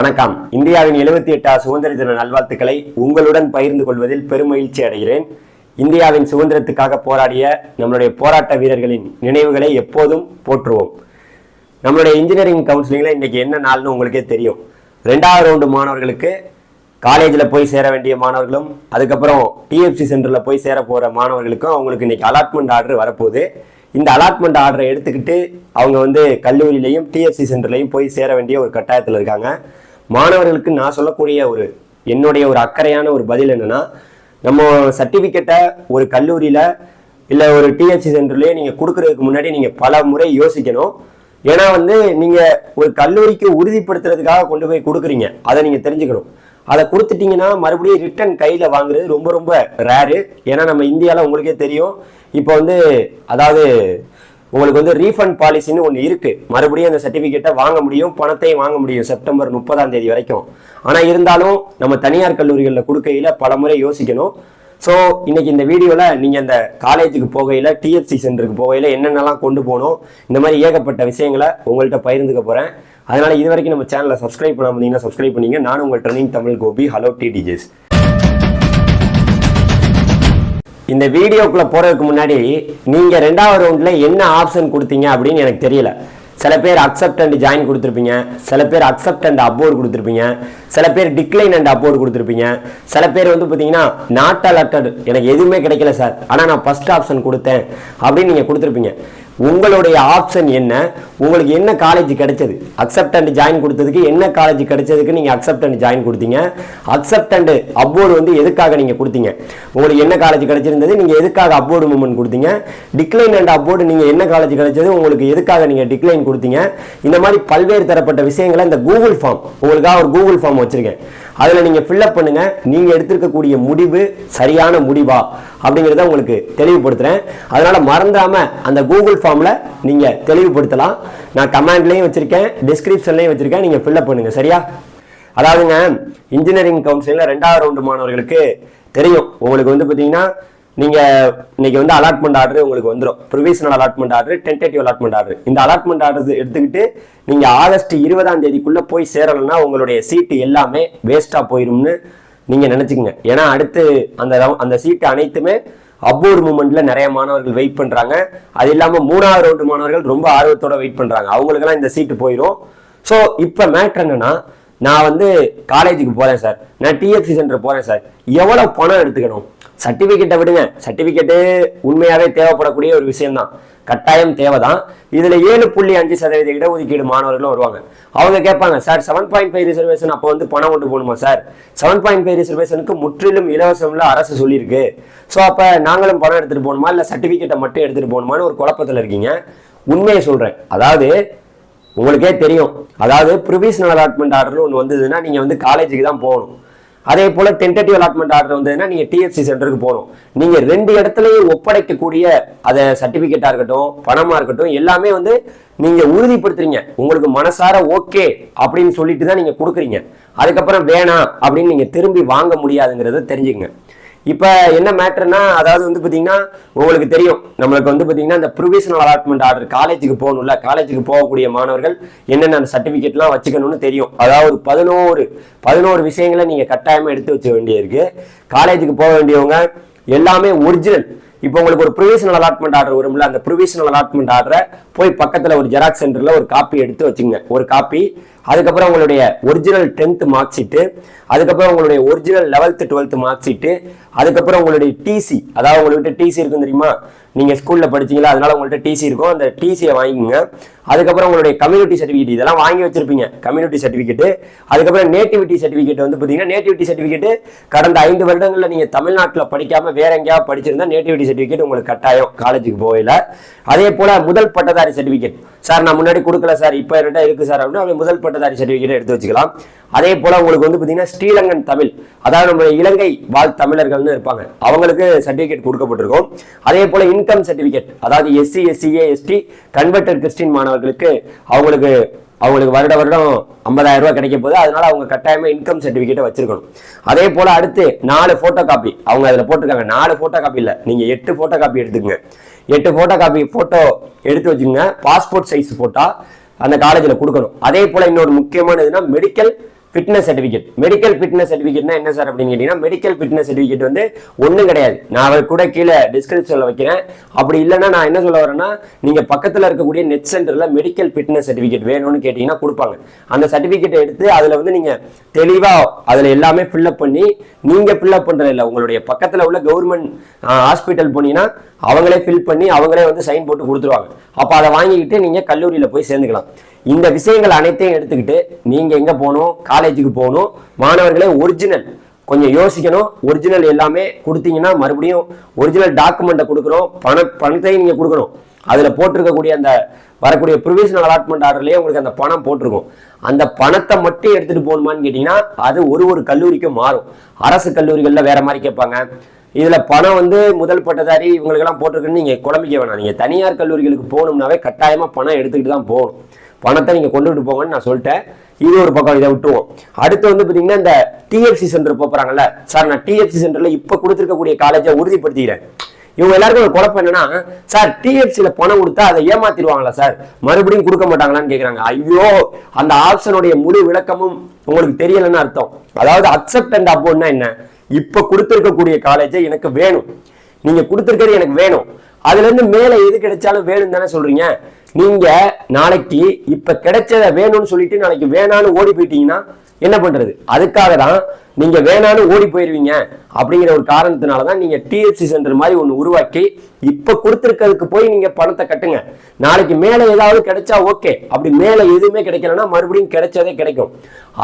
வணக்கம். இந்தியாவின் எழுபத்தி எட்டாவது சுதந்திர தின நல்வாழ்த்துக்களை உங்களுடன் பகிர்ந்து கொள்வதில் பெருமகிழ்ச்சி அடைகிறேன். இந்தியாவின் சுதந்திரத்துக்காக போராடிய நம்மளுடைய போராட்ட வீரர்களின் நினைவுகளை எப்போதும் போற்றுவோம். நம்மளுடைய இன்ஜினியரிங் கவுன்சிலிங்கில் இன்றைக்கி என்ன நாள்னு உங்களுக்கே தெரியும். ரெண்டாவது ரவுண்டு மாணவர்களுக்கு காலேஜில் போய் சேர வேண்டிய மாணவர்களும் அதுக்கப்புறம் டிஎஃப்சி சென்டரில் போய் சேர போகிற மாணவர்களுக்கும் அவங்களுக்கு இன்றைக்கி அலாட்மெண்ட் ஆர்டர் வரப்போகுது. இந்த அலாட்மெண்ட் ஆர்டரை எடுத்துக்கிட்டு அவங்க வந்து கல்லூரியிலையும் டிஎஃப்சி சென்டர்லையும் போய் சேர வேண்டிய ஒரு கட்டாயத்தில் இருக்காங்க. மாணவர்களுக்கு நான் சொல்லக்கூடிய ஒரு என்னுடைய ஒரு அக்கறையான ஒரு பதில் என்னன்னா நம்ம சர்டிஃபிகேட்டை ஒரு கல்லூரியில் இல்லை ஒரு டிஹெச்சி சென்டர்லேயே நீங்கள் கொடுக்கறதுக்கு முன்னாடி நீங்கள் பல முறை யோசிக்கணும். ஏன்னா வந்து நீங்கள் ஒரு கல்லூரிக்கு உறுதிப்படுத்துறதுக்காக கொண்டு போய் கொடுக்குறீங்க. அதை நீங்கள் தெரிஞ்சுக்கணும். அதை கொடுத்துட்டீங்கன்னா மறுபடியும் ரிட்டர்ன் கையில் வாங்குறது ரொம்ப ரொம்ப ரேரு ஏன்னா நம்ம இந்தியாவில் உங்களுக்கே தெரியும். இப்போ வந்து அதாவது உங்களுக்கு வந்து ரீஃபண்ட் பாலிசின்னு ஒன்று இருக்கு. மறுபடியும் அந்த சர்டிஃபிகேட்டை வாங்க முடியும் பணத்தையும் வாங்க முடியும் செப்டம்பர் முப்பதாம் தேதி வரைக்கும். ஆனால் இருந்தாலும் நம்ம தனியார் கல்லூரிகளில் கொடுக்கையில் பல முறை யோசிக்கணும். ஸோ இன்னைக்கு இந்த வீடியோவில் நீங்கள் அந்த காலேஜுக்கு போகையில் டிஎஃப்சி சென்டருக்கு போகையில் என்னென்னலாம் கொண்டு போகணும் இந்த மாதிரி ஏகப்பட்ட விஷயங்களை உங்கள்கிட்ட பகிர்ந்துக்க போகிறேன் அதனால் இது வரைக்கும் நம்ம சேனலை சப்ஸ்கிரைப் பண்ணாம இருந்தீங்கன்னா சப்ஸ்கிரைப் பண்ணிங்க. நானும் உங்கள் ட்ரெனிங் தமிழ் கோபி ஹலோ டி இந்த வீடியோக்குள்ளே போகிறதுக்கு முன்னாடி நீங்கள் ரெண்டாவது ரவுண்டில் என்ன ஆப்ஷன் கொடுத்தீங்க அப்படின்னு எனக்கு தெரியல. சில பேர் அக்செப்ட் அண்ட் ஜாயின் கொடுத்துருப்பீங்க சில பேர் அக்செப்ட் அண்ட் அப்போர்டு கொடுத்துருப்பீங்க சில பேர் டிக்ளைன் அண்ட் அப்போர்டு கொடுத்துருப்பீங்க. சில பேர் வந்து பார்த்தீங்கன்னா நாட் அலர்டட் எனக்கு எதுவுமே கிடைக்கல சார் ஆனால் நான் ஃபர்ஸ்ட் ஆப்ஷன் கொடுத்தேன் அப்படின்னு நீங்கள் கொடுத்துருப்பீங்க. உங்களுடைய ஆப்ஷன் என்ன? உங்களுக்கு என்ன காலேஜ் கிடைச்சது? அக்செப்ட் அண்ட் ஜாயின் கொடுத்ததுக்கு என்ன காலேஜ் கிடைச்சதுக்கு நீங்கள் அக்செப்ட் அண்ட் ஜாயின் கொடுத்தீங்க? அக்செப்ட் அண்ட் அப்போர்டு வந்து எதுக்காக நீங்கள் கொடுத்தீங்க? உங்களுக்கு என்ன காலேஜ் கிடைச்சிருந்தது? நீங்கள் எதுக்காக அப்போர்டு மூமெண்ட் கொடுத்தீங்க? டிக்ளைன் அண்ட் அப்போர்டு நீங்கள் என்ன காலேஜ் கிடைச்சது? உங்களுக்கு எதுக்காக நீங்கள் டிக்ளைன் கொடுத்தீங்க? இந்த மாதிரி பல்வேறு தரப்பட்ட விஷயங்களை இந்த கூகுள் ஃபார்ம் உங்களுக்காக ஒரு கூகுள் ஃபார்ம் வச்சுருக்கேன். அதில் நீங்கள் ஃபில்லப் பண்ணுங்கள் நீங்கள் எடுத்திருக்கக்கூடிய முடிவு சரியான முடிவா? அப்படிங்கிறத உங்களுக்கு தெளிவுபடுத்துகிறேன் அதனால் மறந்துடாமல் அந்த கூகுள் ஃபார்மில் நீங்கள் தெளிவுபடுத்தலாம். நான் கமெண்ட்லேயும் வச்சுருக்கேன் டிஸ்கிரிப்ஷன்லேயும் வச்சுருக்கேன் நீங்கள் ஃபில்அப் பண்ணுங்கள் சரியா? அதாவதுங்க இன்ஜினியரிங் கவுன்சிலில் ரெண்டாவது ரவுண்டு மாணவர்களுக்கு தெரியும். உங்களுக்கு வந்து பார்த்தீங்கன்னா நீங்கள் இன்னைக்கு வந்து அலாட்மெண்ட் ஆர்டர் உங்களுக்கு வந்துடும் provisional allotment order tentative allotment order இந்த அலாட்மெண்ட் ஆர்டர் எடுத்துக்கிட்டு நீங்கள் ஆகஸ்ட் இருபதாம் தேதிக்குள்ளே போய் சேரலைன்னா உங்களுடைய சீட்டு எல்லாமே வேஸ்ட்டாக போயிடும்னு நீங்கள் நினச்சிக்கங்க. ஏன்னா அடுத்து அந்த அந்த சீட்டு அனைத்துமே அபோர்டு மூமெண்ட்ல நிறைய மாணவர்கள் வெயிட் பண்ணுறாங்க அது இல்லாமல் மூணாவது ரவுண்டு மாணவர்கள் ரொம்ப ஆர்வத்தோட வெயிட் பண்ணுறாங்க அவங்களுக்கெல்லாம் இந்த சீட்டு போயிடும் ஸோ இப்போ மேட்ரு என்னன்னா நான் வந்து காலேஜுக்கு போகிறேன் சார். நான் டிஎஃப்சி சென்டர் போகிறேன் சார். எவ்வளோ பணம் எடுத்துக்கணும்? சர்டிஃபிகேட்டை விடுங்க. சர்டிஃபிகேட்டு உண்மையாகவே தேவைப்படக்கூடிய ஒரு விஷயம்தான். கட்டாயம் தேவைதான். இதுல ஏழு புள்ளி அஞ்சு சதவீத இடஒதுக்கீடு மாணவர்களும் வருவாங்க. அவங்க கேட்பாங்க sir seven point five reservation அப்போ வந்து பணம் கொண்டு போகணுமா சார்? செவன் பாயிண்ட் ஃபைவ் ரிசர்வேஷனுக்கு முற்றிலும் இலவசம்ல அரசு சொல்லியிருக்கு. ஸோ அப்போ நாங்களும் பணம் எடுத்துட்டு போகணுமா இல்லை சர்டிபிகேட்டை மட்டும் எடுத்துட்டு போகணுமான்னு ஒரு குழப்பத்தில் இருக்கீங்க? உண்மையை சொல்றேன். அதாவது உங்களுக்கே தெரியும். அதாவது ப்ரிவிஷனல் அலாட்மெண்ட் ஆர்டர்னு ஒன்று வந்ததுன்னா நீங்கள் வந்து காலேஜுக்கு தான் போகணும். அதே போல டென்டேட்டிவ் அலாட்மெண்ட் ஆர்டர் வந்ததுன்னா நீங்க டிஎஃப்சி சென்டருக்கு போகணும். நீங்க ரெண்டு இடத்துலயும் ஒப்படைக்கக்கூடிய அதை சர்டிபிகேட்டா இருக்கட்டும் பணமா இருக்கட்டும் எல்லாமே வந்து நீங்க உறுதிப்படுத்துறீங்க. உங்களுக்கு மனசார ஓகே அப்படின்னு சொல்லிட்டு தான் நீங்க கொடுக்குறீங்க. அதுக்கப்புறம் வேணாம் அப்படின்னு நீங்க திரும்பி வாங்க முடியாதுங்கிறத தெரிஞ்சுக்கங்க. இப்போ என்ன மேட்ருனா அதாவது வந்து பார்த்தீங்கன்னா உங்களுக்கு தெரியும் நம்மளுக்கு வந்து பார்த்தீங்கன்னா இந்த ப்ரொவிஷனல் அலாட்மெண்ட் ஆர்டர் காலேஜுக்கு போகணும்ல காலேஜுக்கு போகக்கூடிய மாணவர்கள் என்னென்ன அந்த சர்டிஃபிகேட்லாம் வச்சுக்கணும்னு தெரியும். அதாவது ஒரு பதினோரு பதினோரு விஷயங்களை நீங்கள் கட்டாயமாக எடுத்து வச்ச வேண்டியிருக்கு. காலேஜுக்கு போக வேண்டியவங்க எல்லாமே ஒரிஜினல் இப்போ உங்களுக்கு ஒரு ப்ரொவிஷனல் அலாட்மெண்ட் ஆர்டர் வரும்ல அந்த ப்ரொவிஷனல் அலாட்மெண்ட் ஆர்டரை போய் பக்கத்தில் ஒரு ஜெராக்ஸ் சென்டரில் ஒரு காப்பி எடுத்து வச்சுங்க ஒரு காப்பி அதுக்கப்புறம் உங்களுடைய ஒரிஜினல் டென்த்து மார்க் ஷீட்டு அதுக்கப்புறம் உங்களுடைய original eleventh twelfth mark sheet அதுக்கப்புறம் உங்களுடைய டிசி அதாவது உங்கள்கிட்ட டிசி இருக்கும் தெரியுமா? நீங்கள் ஸ்கூலில் படிச்சீங்களா? அதனால உங்கள்கிட்ட டிசி இருக்கும். அந்த டிசியை வாங்கிக்கோங்க. அதுக்கப்புறம் உங்களுடைய கம்யூனிட்டி சர்டிஃபிகேட் இதெல்லாம் வாங்கி வச்சிருப்பீங்க. கம்யூனிட்டி சர்டிஃபிகேட் அதுக்கப்புறம் நேட்டிவிட்டி சர்டிஃபிகேட் வந்து பார்த்தீங்கன்னா நேட்டிவிட்டி சர்டிஃபிகேட் கடந்த ஐந்து வருடங்களில் நீங்கள் தமிழ்நாட்டில் படிக்காமல் வேற எங்கேயாவது படிச்சிருந்தா நேட்டிவிட்டி சர்டிஃபிகேட் உங்களுக்கு கட்டாயம். காலேஜுக்கு போகல. அதே போல் முதல் பட்டதாரி சர்டிஃபிகேட் சார் நான் முன்னாடி கொடுக்கல சார். இப்போ என்கிட்ட இருக்குது சார் அப்படின்னா முதல் பட்டதாரி சர்டிஃபிகேட் எடுத்து வச்சுக்கலாம். அதே போல உங்களுக்கு வந்து பார்த்தீங்கன்னா ஸ்ரீலங்கன் தமிழ் அதாவது நம்ம இலங்கை வாழ் தமிழர்கள்னு இருப்பாங்க. அவங்களுக்கு சர்டிஃபிகேட் கொடுக்கப்பட்டிருக்கும். அதே போல இன்கம் சர்டிஃபிகேட் அதாவது SC SCA ST converted Christian மாணவர்களுக்கு அவங்களுக்கு அவங்களுக்கு வருட வருடம் ஐம்பதாயிரம் ரூபாய் கிடைக்க போகுது. அதனால அவங்க கட்டாயமா இன்கம் சர்டிபிகேட்டை வச்சிருக்கணும். அதே போல அடுத்து நாலு போட்டோ காப்பி அவங்க அதுல போட்டிருக்காங்க. நாலு போட்டோ காப்பி இல்லை நீங்க எட்டு போட்டோ காப்பி எடுத்துக்கங்க. எட்டு போட்டோ காப்பி போட்டோ எடுத்து வச்சுக்கோங்க. பாஸ்போர்ட் சைஸ் போட்டோ அந்த காலேஜில் கொடுக்கணும். அதே போல் இன்னொரு முக்கியமானதுனா medical fitness certificate medical fitness சர்டிஃபிகேட்னா என்ன சார் அப்படின்னு கேட்டீங்கன்னா மெடிக்கல் ஃபிட்னஸ் சர்டிஃபிகேட் வந்து ஒன்றும் கிடையாது. நான் அவர் கூட கீழே டிஸ்கிரிப்ஷனில் வைக்கிறேன். அப்படி இல்லைன்னா நான் என்ன சொல்ல வரேன்னா நீங்கள் பக்கத்தில் இருக்கக்கூடிய நெட் சென்டரில் மெடிக்கல் ஃபிட்னஸ் சர்டிஃபிகேட் வேணும்னு கேட்டிங்கன்னா கொடுப்பாங்க. அந்த சர்டிஃபிகேட்டை எடுத்து அதில் வந்து நீங்கள் தெளிவாக அதில் எல்லாமே ஃபில்லப் பண்ணி நீங்கள் ஃபில்லப் பண்ணுறது இல்லை உங்களுடைய பக்கத்தில் உள்ள கவர்மெண்ட் ஹாஸ்பிட்டல் போனீங்கன்னா அவங்களே ஃபில் பண்ணி அவங்களே வந்து சைன் போட்டு கொடுத்துருவாங்க. அப்போ அதை வாங்கிக்கிட்டு நீங்கள் கல்லூரியில் போய் சேர்ந்துக்கலாம். இந்த விஷயங்கள் அனைத்தையும் எடுத்துக்கிட்டு நீங்கள் எங்கே போகணும் காலேஜுக்கு போகணும் மாணவர்களே ஒரிஜினல் கொஞ்சம் யோசிக்கணும். ஒரிஜினல் எல்லாமே கொடுத்தீங்கன்னா மறுபடியும் ஒரிஜினல் டாக்குமெண்ட்டை கொடுக்குறோம் பண பணத்தையும் நீங்கள் கொடுக்கணும். அதில் போட்டிருக்கக்கூடிய அந்த வரக்கூடிய ப்ரொவிஷனல் அலாட்மெண்ட் ஆர்டர்லேயே உங்களுக்கு அந்த பணம் போட்டிருக்கும். அந்த பணத்தை மட்டும் எடுத்துகிட்டு போகணுமான்னு கேட்டிங்கன்னா அது ஒரு ஒரு கல்லூரிக்கும் மாறும். அரசு கல்லூரிகளில் வேற மாதிரி கேட்பாங்க. இதில் பணம் வந்து முதல் பட்டதாரி இவங்களுக்கெல்லாம் போட்டிருக்குன்னு நீங்கள் குழம்பிக்க வேணாம். நீங்கள் தனியார் கல்லூரிகளுக்கு போகணும்னாவே கட்டாயமாக பணம் எடுத்துக்கிட்டு தான் போகணும். பணத்தை நீங்கள் கொண்டுகிட்டு போங்கன்னு நான் சொல்லிட்டேன். இது ஒரு பக்கம் இதை விட்டுருவோம். அடுத்து வந்து பார்த்தீங்கன்னா இந்த டிஎஃப்சி சென்டர் போகிறாங்கல்ல சார் நான் டிஎஃப்சி சென்டரில் இப்போ கொடுத்துருக்கக்கூடிய காலேஜை உறுதிப்படுத்திக்கிறேன். இவங்க எல்லாருக்கும் ஒரு குழப்பம் என்னன்னா சார் டிஎஃப்சியில் பணம் கொடுத்தா அதை ஏமாத்திடுவாங்களா சார்? மறுபடியும் கொடுக்க மாட்டாங்களான்னு கேட்குறாங்க ஐயோ அந்த ஆப்ஷனுடைய முழு விளக்கமும் உங்களுக்கு தெரியலன்னு அர்த்தம். அதாவது அக்செப்ட் அண்ட் அப்போன்னா என்ன? இப்போ கொடுத்துருக்கக்கூடிய காலேஜை எனக்கு வேணும். நீங்க கொடுத்துருக்கிறது எனக்கு வேணும். அதுல இருந்து மேல எது கிடைச்சாலும் வேணும் தானே சொல்றீங்க? நீங்க நாளைக்கு இப்ப கிடைச்சத வேணும்னு சொல்லிட்டு நாளைக்கு வேணான்னு ஓடி போயிட்டீங்கன்னா என்ன பண்றது? அதுக்காக தான் நீங்க வேணான்னு ஓடி போயிருவீங்க. அப்படிங்கிற ஒரு காரணத்தினால தான் நீங்க டிஎஃப்சி சென்டர் மாதிரி ஒன்று உருவாக்கி இப்ப கொடுத்துருக்கிறதுக்கு போய் நீங்க பணத்தை கட்டுங்க. நாளைக்கு மேல ஏதாவது கிடைச்சா ஓகே. அப்படி மேல எதுவுமே கிடைக்கலன்னா மறுபடியும் கிடைச்சதே கிடைக்கும்.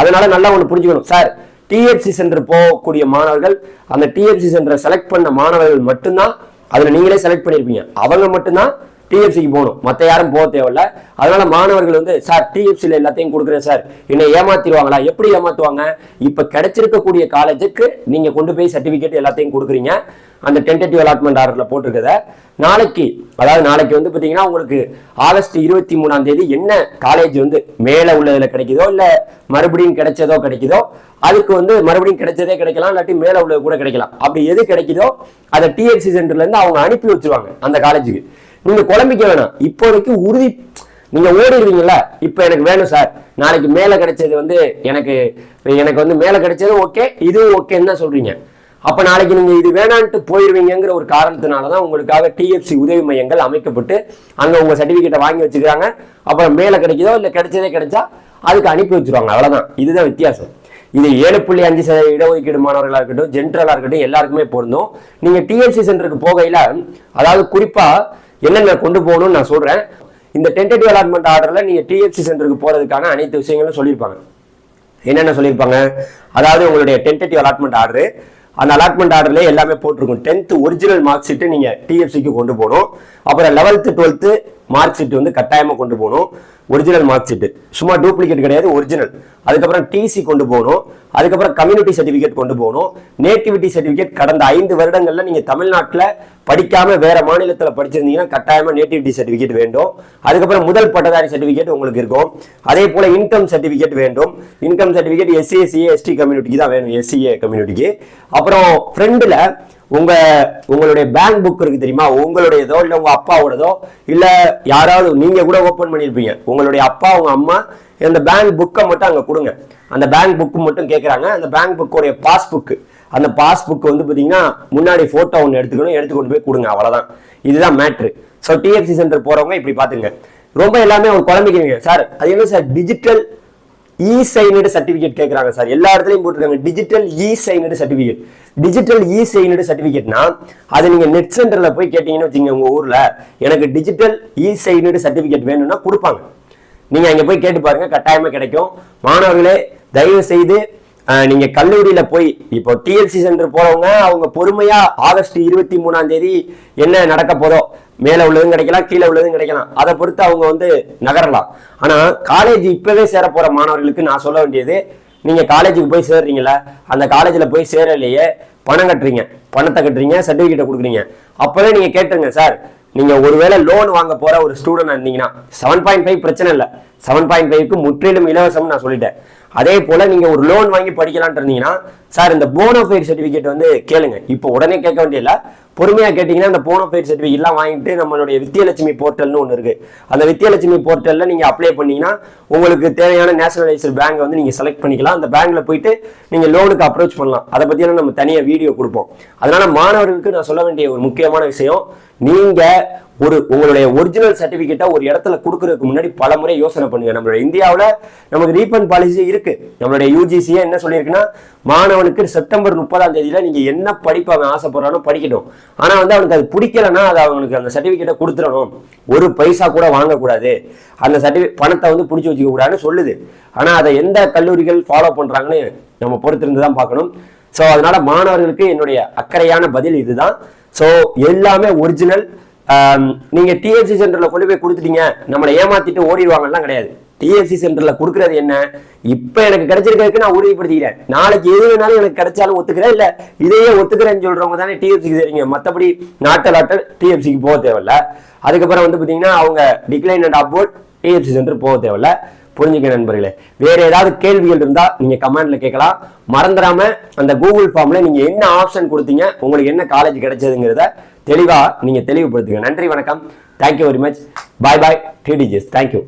அதனால நல்லா ஒன்று புரிஞ்சுக்கணும். சார் டிஎஃப்சி சென்டர் போகக்கூடிய மாணவர்கள் அந்த டிஎஃப்சி சென்டரை செலக்ட் பண்ண மாணவர்கள் மட்டும்தான் அதுல நீங்களே செலக்ட் பண்ணியிருப்பீங்க அவங்க மட்டும்தான் டிஎஃப்சிக்கு போகணும். மற்ற யாரும் போக தேவையில்ல. அதனால மாணவர்கள் வந்து சார் டிஎஃப்சியில் எல்லாத்தையும் கொடுக்குறேன் சார். என்னை ஏமாத்திடுவாங்களா? எப்படி ஏமாத்துவாங்க? இப்போ கிடைச்சிருக்கக்கூடிய காலேஜுக்கு நீங்கள் கொண்டு போய் சர்டிஃபிகேட் எல்லாத்தையும் கொடுக்குறீங்க. அந்த டென்டேட்டிவ் அலாட்மெண்ட் ஆர்டரில் போட்டிருக்கத. நாளைக்கு அதாவது நாளைக்கு வந்து பார்த்தீங்கன்னா உங்களுக்கு ஆகஸ்ட் இருபத்தி மூணாம் தேதி என்ன காலேஜ் வந்து மேலே உள்ளதில் கிடைக்குதோ இல்லை மறுபடியும் கிடைச்சதோ கிடைக்குதோ அதுக்கு வந்து மறுபடியும் கிடைச்சதே கிடைக்கலாம் இல்லாட்டி மேலே உள்ளது கூட கிடைக்கலாம். அப்படி எது கிடைக்குதோ அதை டிஎஃப்சி சென்டர்லேருந்து அவங்க அனுப்பி வச்சிருவாங்க அந்த காலேஜுக்கு. நீங்க குழம்பிக்க வேணாம். இப்போதைக்கு உறுதி நீங்க ஓடிடுவீங்கல்ல? இப்போ எனக்கு வேணும் சார். நாளைக்கு மேலே கிடைச்சது வந்து எனக்கு எனக்கு வந்து மேலே கிடைச்சது ஓகே இதுவும் ஓகேன்னு தான் சொல்றீங்க. அப்ப நாளைக்கு நீங்க இது வேணான்ட்டு போயிருவீங்கிற ஒரு காரணத்தினாலதான் உங்களுக்காக டிஎஃப்சி உதவி மையங்கள் அமைக்கப்பட்டு அங்க உங்க சர்டிபிகேட்டை வாங்கி வச்சுக்கிறாங்க. அப்புறம் மேலே கிடைக்குதோ இல்லை கிடைச்சதே கிடைச்சா அதுக்கு அனுப்பி வச்சிருவாங்க. அவ்வளவுதான். இதுதான் வித்தியாசம். இது ஏழு புள்ளி அஞ்சு சதவீத இடஒதுக்கீடு மாணவர்களாக இருக்கட்டும் ஜென்ரலாக இருக்கட்டும் எல்லாருக்குமே பொருந்தும். நீங்க டிஎஃப்சி சென்டருக்கு போகையில அதாவது குறிப்பா என்னென்ன கொண்டு போகணும்னு நான் சொல்கிறேன் இந்த டென்டேட்டிவ் அலாட்மெண்ட் ஆர்டரில் நீங்கள் டிஎஃப்சி சென்டருக்கு போகிறதுக்கான அனைத்து விஷயங்களும் சொல்லியிருப்பாங்க. என்னென்ன சொல்லியிருப்பாங்க? அதாவது உங்களுடைய டென்டேட்டிவ் அலாட்மெண்ட் ஆர்டரு அந்த அலாட்மெண்ட் ஆர்டர்லேயே எல்லாமே போட்டிருக்கும். டென்த்து ஒரிஜினல் மார்க் ஷீட்டு நீங்கள் டிஎஃப்சிக்கு கொண்டு போகணும். அப்புறம் லெவல்த்து டுவெல்த்து மார்க் ஷீட் வந்து கட்டாயமாக கொண்டு போகணும். ஒரிஜினல் மார்க் ஷீட் சும்மா டூப்ளிகேட் கிடையாது ஒரிஜினல் அதுக்கப்புறம் டிசி கொண்டு போகணும். அதுக்கப்புறம் கம்யூனிட்டி சர்டிஃபிகேட் கொண்டு போகணும். நேட்டிவிட்டி சர்டிஃபிகேட் கடந்த ஐந்து வருடங்களில் நீங்கள் தமிழ்நாட்டில் படிக்காமல் வேற மாநிலத்தில் படிச்சிருந்தீங்கன்னா கட்டாயமாக நேட்டிவிட்டி சர்டிஃபிகேட் வேண்டும். அதுக்கப்புறம் முதல் பட்டதாரி சர்டிஃபிகேட் உங்களுக்கு இருக்கும். அதே போல் இன்கம் சர்டிஃபிகேட் வேண்டும். Income certificate SC SCA ST கம்யூனிட்டிக்கு தான் வேணும் எஸ்சிஏ கம்யூனிட்டிக்கு அப்புறம் ஃப்ரெண்டில் உங்க உங்களுடைய பேங்க் புக் இருக்கு தெரியுமா? உங்களுடையதோ இல்லை உங்க அப்பாவோடதோ இல்ல யாராவது நீங்க கூட ஓப்பன் பண்ணிருப்பீங்க. உங்களுடைய அப்பா உங்க அம்மா இந்த பேங்க் புக்கை மட்டும் அங்க கொடுங்க. அந்த பேங்க் புக் மட்டும் கேட்குறாங்க அந்த பேங்க் புக்கோடைய பாஸ்புக்கு அந்த பாஸ்புக் வந்து பாத்தீங்கன்னா முன்னாடி போட்டோ ஒன்று எடுத்துக்கணும் எடுத்து கொண்டு போய் கொடுங்க. அவ்வளவுதான். இதுதான் மேட்ரு ஸோ டிஎஃப்சி சென்டர் போறவங்க இப்படி பாத்துங்க ரொம்ப எல்லாமே ஒரு குழம்பிக்கிறீங்க சார் அது என்ன sir digital e signed certificate கேட்குறாங்க சார். எல்லா இடத்துலையும் போட்டிருக்காங்க. Digital e signed certificate digital e signed சர்டிஃபிகேட்னா அதை நீங்கள் நெட் சென்டரில் போய் கேட்டீங்கன்னு வச்சுங்க உங்கள் ஊரில் எனக்கு டிஜிட்டல் இ சைனடு சர்டிஃபிகேட் வேணும்னா கொடுப்பாங்க. நீங்கள் அங்கே போய் கேட்டு பாருங்க கட்டாயமாக கிடைக்கும். மாணவர்களே தயவு செய்து நீங்கள் நீங்க கல்லூரியில போய் இப்போ டிஎல்சி சென்டர் போறவங்க அவங்க பொறுமையா ஆகஸ்ட் இருபத்தி மூணாம் தேதி என்ன நடக்க போதோ மேல உள்ளதும் கிடைக்கலாம் கீழே உள்ளதும் கிடைக்கலாம். அதை பொறுத்து அவங்க வந்து நகரலாம். ஆனா காலேஜ் இப்பவே சேர போற மாணவர்களுக்கு நான் சொல்ல வேண்டியது நீங்க காலேஜுக்கு போய் சேர்றீங்களா அந்த காலேஜ்ல போய் சேரலையே பணம் கட்டுறீங்க. பணத்தை கட்டுறீங்க சர்டிபிகேட்டை கொடுக்குறீங்க. அப்பவே நீங்க கேட்டுருங்க சார் நீங்க ஒருவேளை லோன் வாங்க போற ஒரு ஸ்டூடெண்ட் இருந்தீங்கன்னா செவன் பாயிண்ட் ஃபைவ் பிரச்சனை இல்லை. செவன் பாயிண்ட் ஃபைவ்க்கு முற்றிலும் இலவசம் நான் சொல்லிட்டேன். அதே போல நீங்க ஒரு லோன் வாங்கி படிக்கலான் இருந்தீங்கன்னா சார் இந்த போனோஃபைட் சர்டிஃபிகேட் வந்து கேளுங்க. இப்போ உடனே கேட்க வேண்டியதில்ல. பொறுமையாக கேட்டிங்கன்னா அந்த போனோஃபைட் சர்டிஃபிகேட்லாம் வாங்கிட்டு நம்மளுடைய வித்தியலட்சுமி போர்ட்டல்னு ஒன்று இருக்கு. அந்த வித்தியலட்சுமி போர்ட்டலில் நீங்க அப்ளை பண்ணிங்கன்னா உங்களுக்கு தேவையான நேஷனலைஸ்டு பேங்க் வந்து நீங்க செலக்ட் பண்ணிக்கலாம். அந்த பேங்க்ல போயிட்டு நீங்கள் லோனுக்கு அப்ரோச் பண்ணலாம். அதை பற்றியெல்லாம் நம்ம தனியாக வீடியோ கொடுப்போம். அதனால மாணவர்களுக்கு நான் சொல்ல வேண்டிய ஒரு முக்கியமான விஷயம் நீங்க ஒரு உங்களுடைய ஒரிஜினல் சர்டிஃபிகேட்டை ஒரு இடத்துல கொடுக்கறதுக்கு முன்னாடி பல முறை யோசனை பண்ணுங்க. நம்மளுடைய இந்தியாவில் நமக்கு ரீஃபண்ட் பாலிசி இருக்கு. நம்மளுடைய யூஜிசியே என்ன சொல்லியிருக்குன்னா மாணவன் அவனுக்கு செப்டம்பர் முப்பதாம் தேதியில் நீங்க என்ன படிப்பு அவன் ஆசைப்படுறானோ படிக்கட்டும். ஆனால் வந்து அவனுக்கு அது பிடிக்கலன்னா அது அவனுக்கு அந்த சர்டிஃபிகேட்டை கொடுத்துடணும். ஒரு பைசா கூட வாங்கக்கூடாது. அந்த சர்டிஃபி பணத்தை வந்து பிடிச்சி வச்சுக்கக்கூடாதுன்னு சொல்லுது. ஆனா அதை எந்த கல்லூரிகள் ஃபாலோ பண்றாங்கன்னு நம்ம பொறுத்திருந்து தான் பார்க்கணும். ஸோ அதனால மாணவர்களுக்கு என்னுடைய அக்கறையான பதில் இதுதான். ஸோ எல்லாமே ஒரிஜினல் நீங்கள் டிஎன்சி சென்டரில் கொண்டு போய் கொடுத்துட்டீங்க. நம்மளை ஏமாத்திட்டு ஓடிடுவாங்கலாம் கிடையாது. டிஎஃப்சி சென்டரில் கொடுக்குறது என்ன? இப்போ எனக்கு கிடைச்சிருக்கிறதுக்கு நான் உறுதிப்படுத்திக்கிறேன். நாளைக்கு எது வேணாலும் எனக்கு கிடைச்சாலும் ஒத்துக்கிறேன். இல்லை இதையே ஒத்துக்கிறேன்னு சொல்கிறவங்க தானே டிஎஃப்சிக்கு தெரியுங்க. மற்றபடி நாட்டல் ஆட்டல் டிஎஃப்சிக்கு போக தேவையில்ல. அதுக்கப்புறம் வந்து பார்த்தீங்கன்னா அவங்க decline and abort DFC centre போக தேவையில்ல. புரிஞ்சுக்க நண்பர்களே. வேற ஏதாவது கேள்விகள் இருந்தால் நீங்கள் கமெண்ட்ல கேட்கலாம். மறந்துடாம அந்த கூகுள் ஃபார்ம்ல நீங்கள் என்ன ஆப்ஷன் கொடுத்தீங்க உங்களுக்கு என்ன காலேஜ் கிடைச்சதுங்கிறத தெளிவாக நீங்கள் தெளிவுபடுத்துங்க. நன்றி வணக்கம். Thank you very much bye bye TDGS thank you